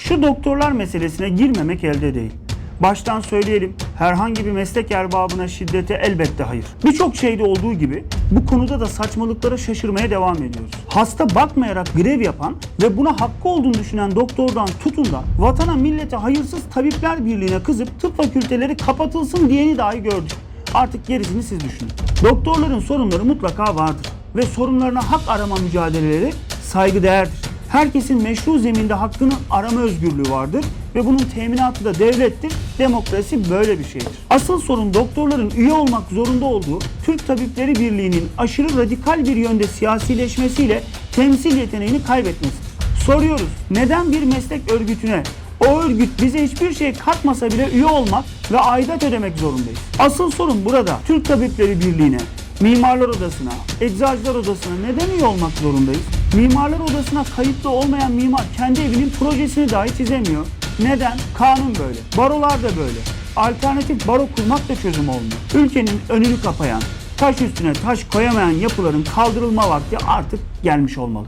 Şu doktorlar meselesine girmemek elde değil. Baştan söyleyelim, herhangi bir meslek erbabına şiddete elbette hayır. Birçok şeyde olduğu gibi bu konuda da saçmalıklara şaşırmaya devam ediyoruz. Hasta bakmayarak grev yapan ve buna hakkı olduğunu düşünen doktordan tutun da vatana millete hayırsız tabipler birliğine kızıp tıp fakülteleri kapatılsın diyeni dahi gördük. Artık gerisini siz düşünün. Doktorların sorunları mutlaka vardır ve sorunlarına hak arama mücadeleleri saygıdeğerdir. Herkesin meşru zeminde hakkını arama özgürlüğü vardır ve bunun teminatı da devlettir. Demokrasi böyle bir şeydir. Asıl sorun doktorların üye olmak zorunda olduğu Türk Tabipleri Birliği'nin aşırı radikal bir yönde siyasileşmesiyle temsil yeteneğini kaybetmesidir. Soruyoruz neden bir meslek örgütüne o örgüt bize hiçbir şey katmasa bile üye olmak ve aidat ödemek zorundayız. Asıl sorun burada Türk Tabipleri Birliği'ne, Mimarlar Odası'na, Eczacılar Odası'na neden üye olmak zorundayız? Mimarlar Odası'na kayıtlı olmayan mimar kendi evinin projesini dahi çizemiyor. Neden? Kanun böyle. Barolar da böyle. Alternatif baro kurmak da çözüm olmuyor. Ülkenin önünü kapayan, taş üstüne taş koyamayan yapıların kaldırılma vakti artık gelmiş olmalı.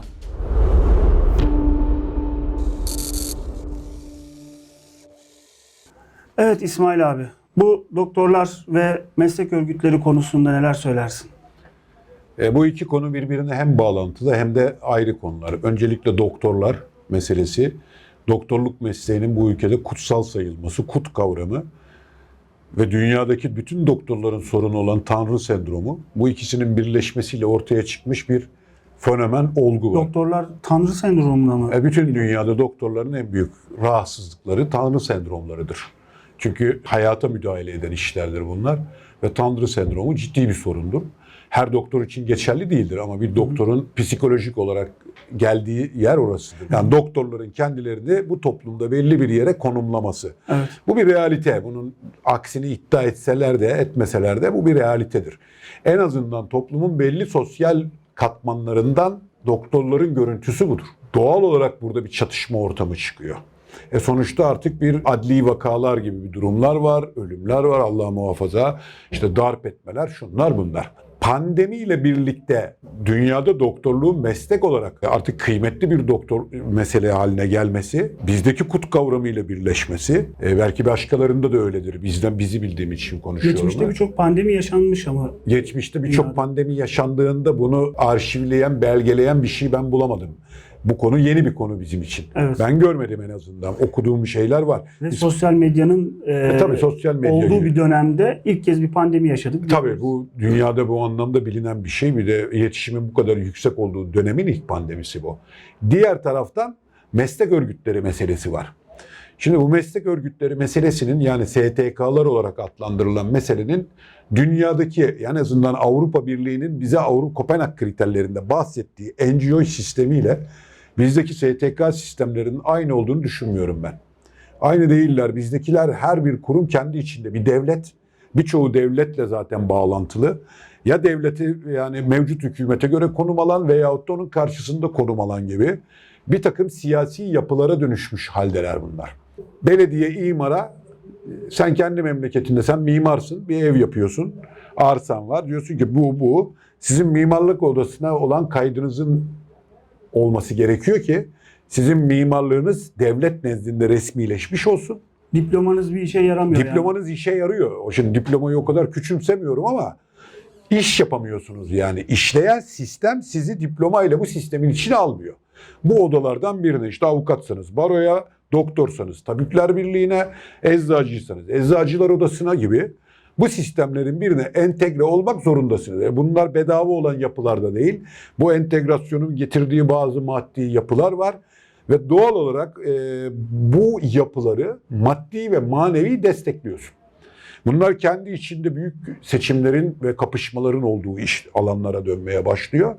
Evet İsmail abi. Bu doktorlar ve meslek örgütleri konusunda neler söylersin? E, bu iki konu birbirine hem bağlantılı hem de ayrı konular. Öncelikle doktorlar meselesi. Doktorluk mesleğinin bu ülkede kutsal sayılması, kut kavramı ve dünyadaki bütün doktorların sorunu olan Tanrı sendromu bu ikisinin birleşmesiyle ortaya çıkmış bir fenomen, olgu var. Doktorlar Tanrı sendromuna mı? E, bütün dünyada doktorların en büyük rahatsızlıkları Tanrı sendromlarıdır. Çünkü hayata müdahale eden işlerdir bunlar ve Tanrı sendromu ciddi bir sorundur. Her doktor için geçerli değildir ama bir doktorun psikolojik olarak geldiği yer orasıdır. Yani doktorların kendilerini bu toplumda belli bir yere konumlaması. Evet. Bu bir realite. Bunun aksini iddia etseler de etmeseler de bu bir realitedir. En azından toplumun belli sosyal katmanlarından doktorların görüntüsü budur. Doğal olarak burada bir çatışma ortamı çıkıyor. E sonuçta artık bir adli vakalar gibi bir durumlar var, ölümler var Allah muhafaza. İşte darp etmeler, şunlar bunlar. Pandemiyle birlikte dünyada doktorluğun meslek olarak artık kıymetli bir doktor mesele haline gelmesi, bizdeki kut kavramıyla birleşmesi, e, belki başkalarında da öyledir. Bizden bizi bildiğim için konuşuyorum. Geçmişte birçok pandemi yaşanmış ama Geçmişte birçok pandemi yaşandığında bunu arşivleyen, belgeleyen bir şey ben bulamadım. Bu konu yeni bir konu bizim için. Evet. Ben görmedim en azından. Okuduğum şeyler var. ve Biz- sosyal medyanın e, E, tabii sosyal medya olduğu gibi. bir dönemde ilk kez bir pandemi yaşadık. Tabii bu dünyada bu anlamda bilinen bir şey. Bir de iletişimin bu kadar yüksek olduğu dönemin ilk pandemisi bu. Diğer taraftan meslek örgütleri meselesi var. Şimdi bu meslek örgütleri meselesinin yani STK'lar olarak adlandırılan meselenin dünyadaki yani en azından Avrupa Birliği'nin bize Avrupa Kopenhag kriterlerinde bahsettiği NGO sistemiyle bizdeki STK sistemlerinin aynı olduğunu düşünmüyorum ben. Aynı değiller. Bizdekiler her bir kurum kendi içinde bir devlet. Birçoğu devletle zaten bağlantılı. Ya devleti yani mevcut hükümete göre konum alan veyahut da onun karşısında konum alan gibi bir takım siyasi yapılara dönüşmüş haldeler bunlar. Belediye imara sen kendi memleketinde sen mimarsın bir ev yapıyorsun arsan var diyorsun ki bu bu sizin mimarlık odasına olan kaydınızın olması gerekiyor ki sizin mimarlığınız devlet nezdinde resmileşmiş olsun. Diplomanız bir işe yaramıyor. yani. Diplomanız işe yarıyor. O Şimdi diplomayı o kadar küçümsemiyorum ama iş yapamıyorsunuz yani. İşleyen sistem sizi diplomayla bu sistemin içine almıyor. Bu odalardan birine işte avukatsanız baroya, doktorsanız tabipler birliğine, eczacıysanız eczacılar odasına gibi bu sistemlerin birine entegre olmak zorundasınız. E Bunlar bedava olan yapılar da değil. Bu entegrasyonun getirdiği bazı maddi yapılar var. Ve doğal olarak e, bu yapıları maddi ve manevi destekliyorsun. Bunlar kendi içinde büyük seçimlerin ve kapışmaların olduğu iş alanlara dönmeye başlıyor.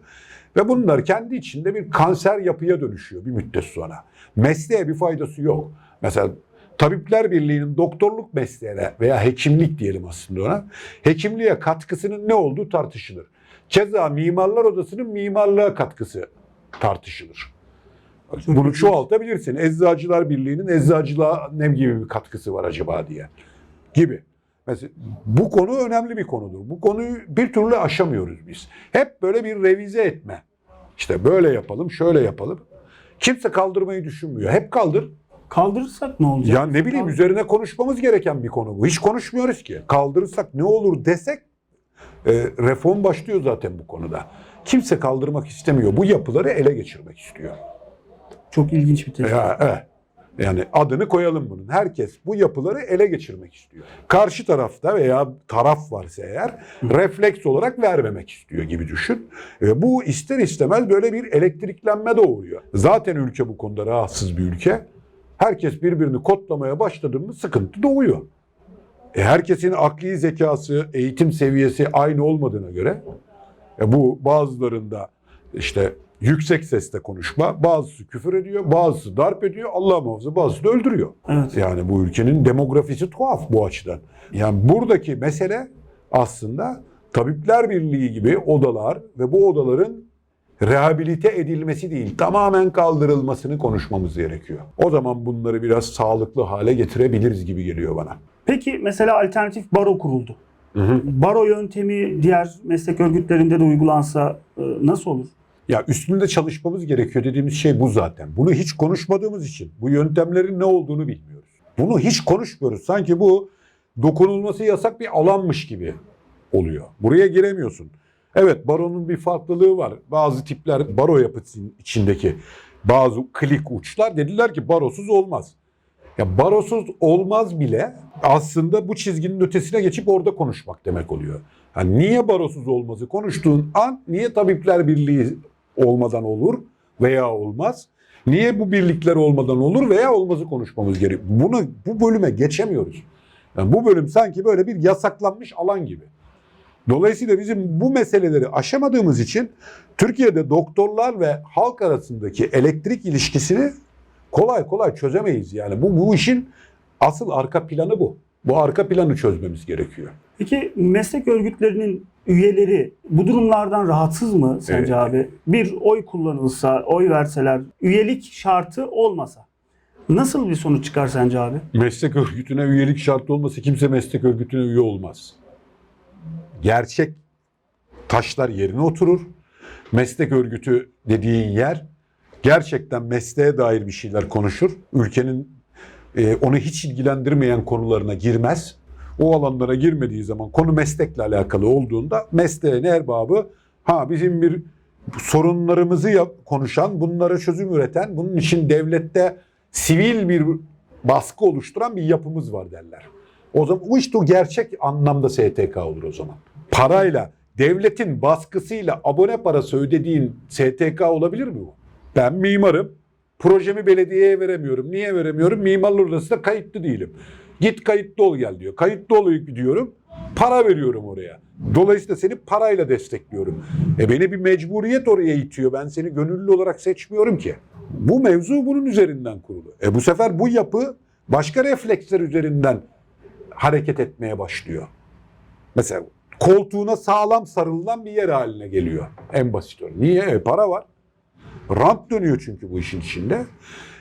Ve bunlar kendi içinde bir kanser yapıya dönüşüyor bir müddet sonra. Mesleğe bir faydası yok. Mesela Tabipler Birliği'nin doktorluk mesleğine veya hekimlik diyelim aslında ona, hekimliğe katkısının ne olduğu tartışılır. Keza Mimarlar Odası'nın mimarlığa katkısı tartışılır. Bunu çoğaltabilirsin. Eczacılar Birliği'nin eczacılığa ne gibi bir katkısı var acaba diye. Gibi. Mesela bu konu önemli bir konudur. Bu konuyu bir türlü aşamıyoruz biz. Hep böyle bir revize etme. İşte böyle yapalım, şöyle yapalım. Kimse kaldırmayı düşünmüyor. Hep kaldır. Kaldırırsak ne olacak? Ya ne bileyim üzerine konuşmamız gereken bir konu bu. Hiç konuşmuyoruz ki. Kaldırırsak ne olur desek e, reform başlıyor zaten bu konuda. Kimse kaldırmak istemiyor. Bu yapıları ele geçirmek istiyor. Çok ilginç bir tespit. Ya, evet. Yani adını koyalım bunun. Herkes bu yapıları ele geçirmek istiyor. Karşı tarafta veya taraf varsa eğer refleks olarak vermemek istiyor gibi düşün. E, bu ister istemez böyle bir elektriklenme doğuruyor. Zaten ülke bu konuda rahatsız bir ülke. Herkes birbirini kodlamaya başladı mı sıkıntı doğuyor. E, herkesin akli zekası, eğitim seviyesi aynı olmadığına göre e, bu bazılarında işte yüksek sesle konuşma, bazısı küfür ediyor, bazısı darp ediyor, Allah muhafaza bazısı da öldürüyor. Evet. Yani bu ülkenin demografisi tuhaf bu açıdan. Yani buradaki mesele aslında Tabipler Birliği gibi odalar ve bu odaların rehabilite edilmesi değil, tamamen kaldırılmasını konuşmamız gerekiyor. O zaman bunları biraz sağlıklı hale getirebiliriz gibi geliyor bana. Peki mesela alternatif baro kuruldu. Baro yöntemi diğer meslek örgütlerinde de uygulansa e, nasıl olur? Ya üstünde çalışmamız gerekiyor dediğimiz şey bu zaten. Bunu hiç konuşmadığımız için bu yöntemlerin ne olduğunu bilmiyoruz. Bunu hiç konuşmuyoruz. Sanki bu dokunulması yasak bir alanmış gibi oluyor. Buraya giremiyorsun. Evet baronun bir farklılığı var. Bazı tipler baro yapısının içindeki bazı klik uçlar dediler ki barosuz olmaz. Ya barosuz olmaz bile aslında bu çizginin ötesine geçip orada konuşmak demek oluyor. Yani niye barosuz olmazı konuştuğun an niye Tabipler Birliği olmadan olur veya olmaz? Niye bu birlikler olmadan olur veya olmazı konuşmamız gerekiyor. Bunu bu bölüme geçemiyoruz. Yani bu bölüm sanki böyle bir yasaklanmış alan gibi. Dolayısıyla bizim bu meseleleri aşamadığımız için Türkiye'de doktorlar ve halk arasındaki elektrik ilişkisini kolay kolay çözemeyiz. Yani bu bu işin asıl arka planı bu. Bu arka planı çözmemiz gerekiyor. Peki meslek örgütlerinin üyeleri bu durumlardan rahatsız mı sence Evet. abi? Bir oy kullanılsa, oy verseler, üyelik şartı olmasa nasıl bir sonuç çıkar sence abi? Meslek örgütüne üyelik şartı olması kimse meslek örgütüne üye olmaz. Gerçek taşlar yerine oturur. Meslek örgütü dediğin yer gerçekten mesleğe dair bir şeyler konuşur. Ülkenin e, onu hiç ilgilendirmeyen konularına girmez. O alanlara girmediği zaman konu meslekle alakalı olduğunda mesleğin erbabı ha bizim bir sorunlarımızı yap- konuşan, bunlara çözüm üreten, bunun için devlette sivil bir baskı oluşturan bir yapımız var derler. O zaman o işte o gerçek anlamda STK olur o zaman. Parayla, devletin baskısıyla abone parası ödediğin STK olabilir mi bu? Ben mimarım. Projemi belediyeye veremiyorum. Niye veremiyorum? Mimarlar Odası'nda kayıtlı değilim. Git kayıtlı ol gel diyor. Kayıtlı ol diyorum. Para veriyorum oraya. Dolayısıyla seni parayla destekliyorum. E beni bir mecburiyet oraya itiyor. Ben seni gönüllü olarak seçmiyorum ki. Bu mevzu bunun üzerinden kurulu. E bu sefer bu yapı başka refleksler üzerinden hareket etmeye başlıyor. Mesela koltuğuna sağlam sarılan bir yer haline geliyor. En basit örneği. Niye? E, para var. Rant dönüyor çünkü bu işin içinde.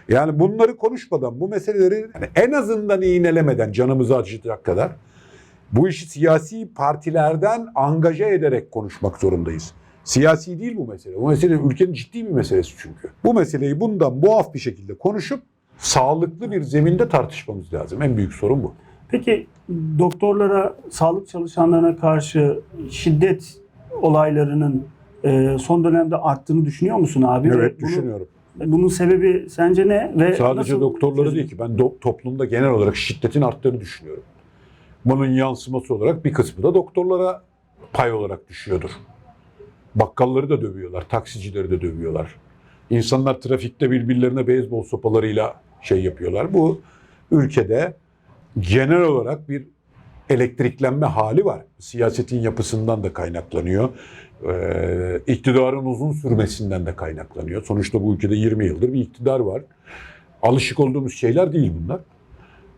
Yani bunları konuşmadan, bu meseleleri yani en azından iğnelemeden canımızı acıtacak kadar bu işi siyasi partilerden angaja ederek konuşmak zorundayız. Siyasi değil bu mesele. Bu mesele ülkenin ciddi bir meselesi çünkü. Bu meseleyi bundan muaf bir şekilde konuşup sağlıklı bir zeminde tartışmamız lazım. En büyük sorun bu. Peki doktorlara, sağlık çalışanlarına karşı şiddet olaylarının e, son dönemde arttığını düşünüyor musun abi? Ve Evet bunu- düşünüyorum. bunun sebebi sence ne? Ve Sadece nasıl doktorları çözüm? değil ki ben do- toplumda genel olarak şiddetin arttığını düşünüyorum. Bunun yansıması olarak bir kısmı da doktorlara pay olarak düşüyordur. Bakkalları da dövüyorlar, taksicileri de dövüyorlar. İnsanlar trafikte birbirlerine beyzbol sopalarıyla şey yapıyorlar. Bu ülkede genel olarak bir elektriklenme hali var. Siyasetin yapısından da kaynaklanıyor. Ee, iktidarın uzun sürmesinden de kaynaklanıyor. Sonuçta bu ülkede 20 yıldır bir iktidar var. Alışık olduğumuz şeyler değil bunlar.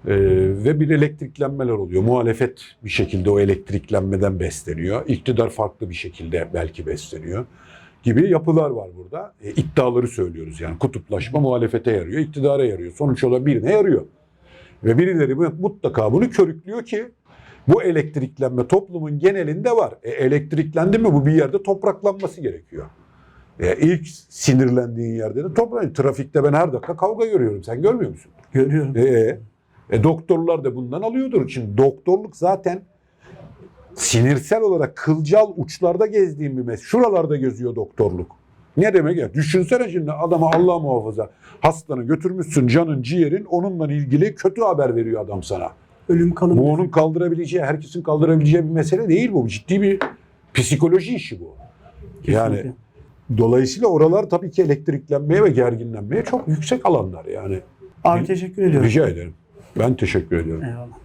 Ee, ve bir elektriklenmeler oluyor. Muhalefet bir şekilde o elektriklenmeden besleniyor. İktidar farklı bir şekilde belki besleniyor gibi yapılar var burada. E, iddiaları söylüyoruz yani kutuplaşma muhalefete yarıyor, iktidara yarıyor. Sonuç olarak birine yarıyor. Ve birileri mutlaka bunu körüklüyor ki bu elektriklenme toplumun genelinde var. E, elektriklendi mi bu bir yerde topraklanması gerekiyor. E, ilk sinirlendiğin yerde de toprak. Trafikte ben her dakika kavga görüyorum. Sen görmüyor musun? Görüyorum. E, e doktorlar da bundan alıyordur. Şimdi doktorluk zaten sinirsel olarak kılcal uçlarda gezdiğim bir meslek. Şuralarda geziyor doktorluk. Ne demek ya? Düşünsene şimdi adama Allah muhafaza hastanı götürmüşsün canın ciğerin onunla ilgili kötü haber veriyor adam sana. Ölüm kalım. Bu onun kaldırabileceği, herkesin kaldırabileceği bir mesele değil bu. Ciddi bir psikoloji işi bu. Yani Kesinlikle. dolayısıyla oralar tabii ki elektriklenmeye ve gerginlenmeye çok yüksek alanlar yani. Abi teşekkür ediyorum. Rica ederim. Ben teşekkür ediyorum. Eyvallah.